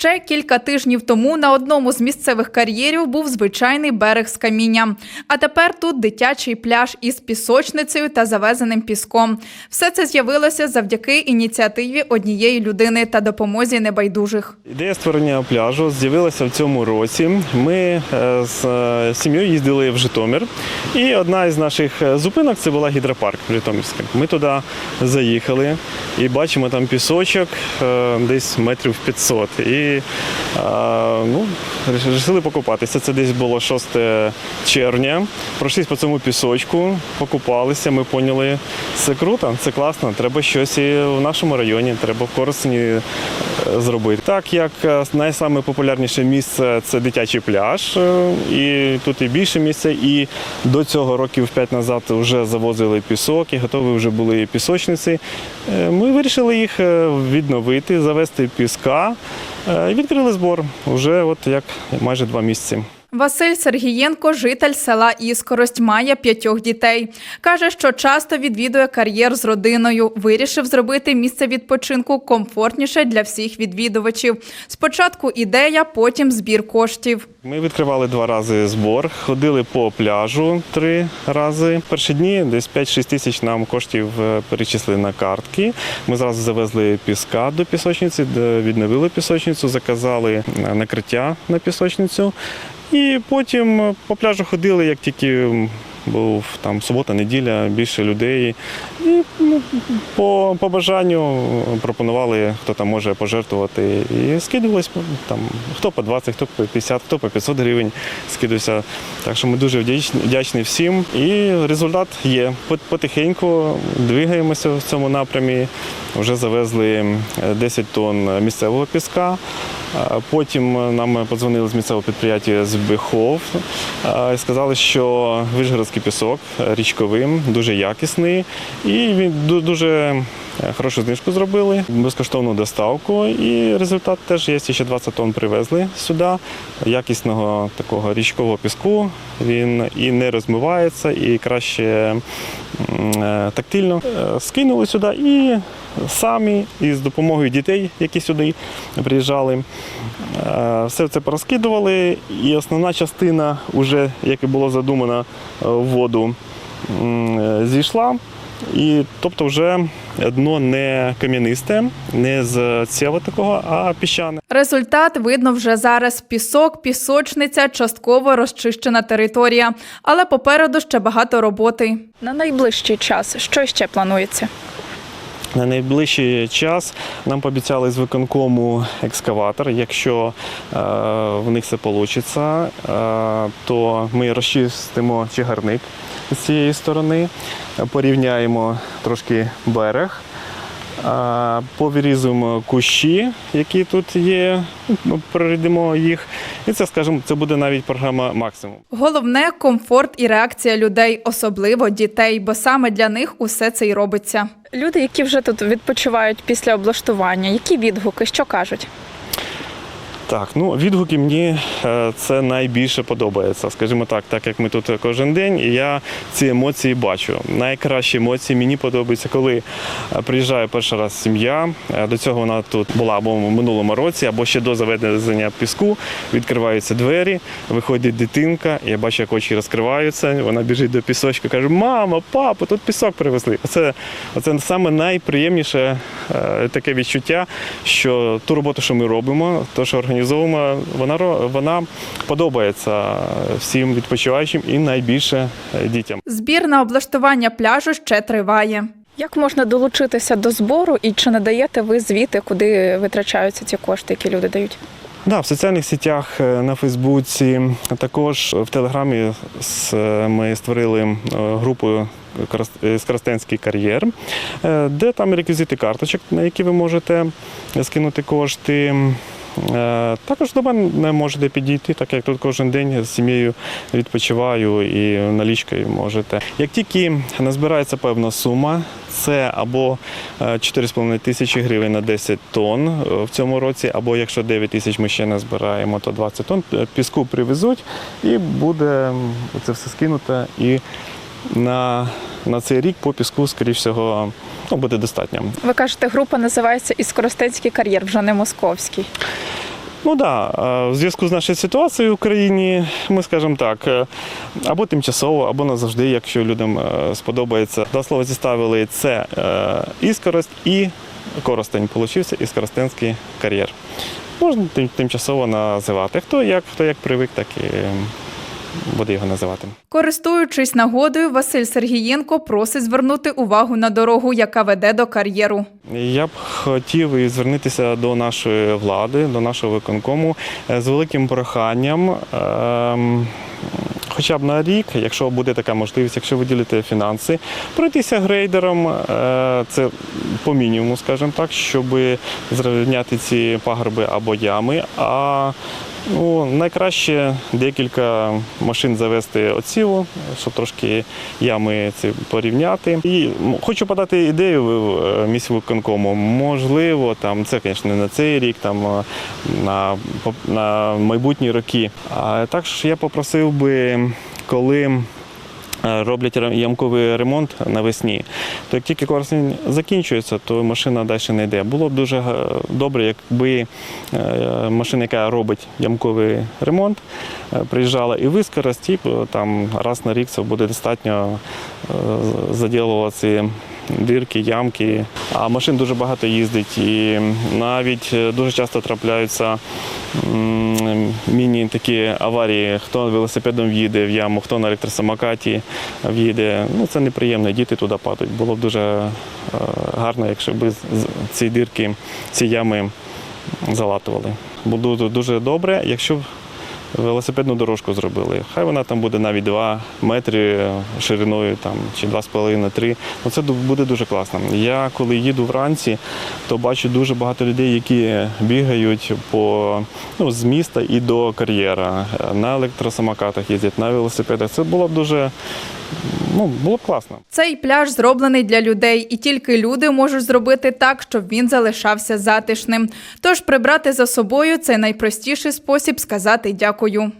Ще кілька тижнів тому на одному з місцевих кар'єрів був звичайний берег з камінням. А тепер тут дитячий пляж із пісочницею та завезеним піском. Все це з'явилося завдяки ініціативі однієї людини та допомозі небайдужих. Ідея створення пляжу з'явилася в цьому році. Ми е, з е, сім'єю їздили в Житомир, і одна із наших е, зупинок це була гідропарк Житомирський. Ми туди заїхали і бачимо там пісочок десь метрів 500. І е, ну, вирішили покупатися. Це десь було 6 червня. Пройшлись по цьому пісочку, покупалися. Ми поняли, це круто, це класно. Треба щось і в нашому районі, треба в Коростені е, зробити. Так як е, найсаме популярніше місце це дитячий пляж, е, і тут і більше місця, і до цього років 5 назад вже завозили пісок і готові вже були пісочниці. Е, Ми вирішили їх відновити, завести піска і відкрили збор вже от як майже два місяці. Василь Сергієнко, житель села Іскорость, має п'ятьох дітей. Каже, що часто відвідує кар'єр з родиною. Вирішив зробити місце відпочинку комфортніше для всіх відвідувачів. Спочатку ідея, потім збір коштів. Ми відкривали два рази збор, ходили по пляжу три рази. Перші дні десь 5-6 тисяч нам коштів е, перечислили на картки. Ми зразу завезли піска до пісочниці, відновили пісочницю, заказали е, накриття на пісочницю. І потім е, по пляжу ходили, як тільки був там субота, неділя, більше людей. І ну, по, по бажанню пропонували, хто там може пожертвувати. І скидувались там хто по 20, хто по 50, хто по 500 гривень скидався. Так що ми дуже вдячні, вдячні всім. І результат є. Пот- Потихеньку двигаємося в цьому напрямі. Вже завезли е, 10 тонн місцевого піска. Потім нам подзвонили з місцевого підприємства з Бихов і сказали, що вишгородський пісок е, річковим, дуже якісний, і він дуже е, хорошу знижку зробили, безкоштовну доставку. І результат теж є. Ще 20 тонн привезли сюди. Якісного такого річкового піску. Він і не розмивається, і краще е, тактильно Е, скинули сюди і самі, і з допомогою дітей, які сюди приїжджали. Е, Все це порозкидували, і основна частина, вже, як і було задумано, е, в воду е, зійшла. І тобто вже дно не кам'янисте, не з цєва такого, а піщане. Результат видно вже зараз: пісок, пісочниця, частково розчищена територія. Але попереду ще багато роботи. На найближчий час що ще планується? На найближчий час нам пообіцяли з виконкому екскаватор. Якщо е, в них це вийде, е, то ми розчистимо чагарник з цієї сторони, порівняємо трошки берег. е, Повирізуємо кущі, які тут є, ну, прорідимо їх. І це, скажімо, це буде навіть програма максимум. Головне комфорт і реакція людей, особливо дітей, бо саме для них усе це й робиться. Люди, які вже тут відпочивають після облаштування, які відгуки, що кажуть? Так, ну відгуки мені е, це найбільше подобається. Скажімо так, так як ми тут кожен день, і я ці емоції бачу. Найкращі емоції мені подобаються, коли е, приїжджає перший раз сім'я. е, До цього вона тут була або в минулому році, або ще до заведення піску. Відкриваються двері, виходить дитинка. Я бачу, як очі розкриваються. Вона біжить до пісочка, каже: Мама, папа, тут пісок привезли. Оце, оце саме найприємніше таке відчуття, що ту роботу, що ми робимо, то що організовуємо, вона вона подобається всім відпочиваючим і найбільше е, дітям. Збір на облаштування пляжу ще триває. Як можна долучитися до збору і чи не даєте ви звіти, куди витрачаються ці кошти, які люди дають? Да, в соціальних сітях е, на Фейсбуці, а також в Телеграмі е, ми створили групу Корос- Скоростенський кар'єр, де там реквізити карточок, на які ви можете скинути кошти. Е, Також до мене можете підійти, так як тут кожен день з сім'єю відпочиваю і налічкою можете. Як тільки назбирається певна сума, це або е, 4,5 тисячі гривень на 10 тонн е, в цьому році, або якщо 9 тисяч ми ще не збираємо, то 20 тонн е, піску привезуть і буде це все скинуто. І на, на цей рік по піску, скоріш всього, ну, буде достатньо. Ви кажете, група називається Іскоростенський кар'єр, вже не московський. Ну да, е, в зв'язку з нашою ситуацією в Україні, ми скажемо так, е, або тимчасово, або назавжди, якщо людям е, сподобається. До слова зіставили це е, іскорость і коростень. Получився іскоростенський кар'єр. Можна тим- тимчасово називати. Хто як, хто як привик, так і е, буде його називати. Користуючись нагодою, Василь Сергієнко просить звернути увагу на дорогу, яка веде до кар'єру. Я б хотів і звернутися до нашої влади, до нашого виконкому е, з великим проханням. ем, Хоча б на рік, якщо буде така можливість, якщо виділити фінанси, пройтися грейдером, е, це по мінімуму, скажімо так, щоб зрівняти ці пагорби або ями. А ну, найкраще декілька машин завести оцілу, щоб трошки ями ці порівняти. І хочу подати ідею е, міськвиконкому. Можливо, там це, звісно, не на цей рік, там е, на, на майбутні роки. А також я попросив би, коли роблять ямковий ремонт навесні, то як тільки корсень закінчується, то машина далі не йде. Було б дуже е, добре, якби е, машина, яка робить ямковий ремонт, е, приїжджала і в і е, там раз на рік це буде достатньо заділуватися. Дирки, ямки. А машин дуже багато їздить, і навіть е, дуже часто трапляються міні такі аварії, хто велосипедом в'їде в яму, хто на електросамокаті в'їде. Ну, це неприємно, діти туди падають. Було б дуже е, гарно, якщо б ці дирки, ці ями залатували. Було дуже добре, якщо б велосипедну дорожку зробили. Хай вона там буде навіть 2 метри шириною там, чи 2,5-3. Ну, це буде дуже класно. Я коли їду вранці, то бачу дуже багато людей, які бігають по, ну, з міста і до кар'єра. На електросамокатах їздять, на велосипедах. Це було б дуже ну, було б класно. Цей пляж зроблений для людей, і тільки люди можуть зробити так, щоб він залишався затишним. Тож прибрати за собою це найпростіший спосіб сказати дякую.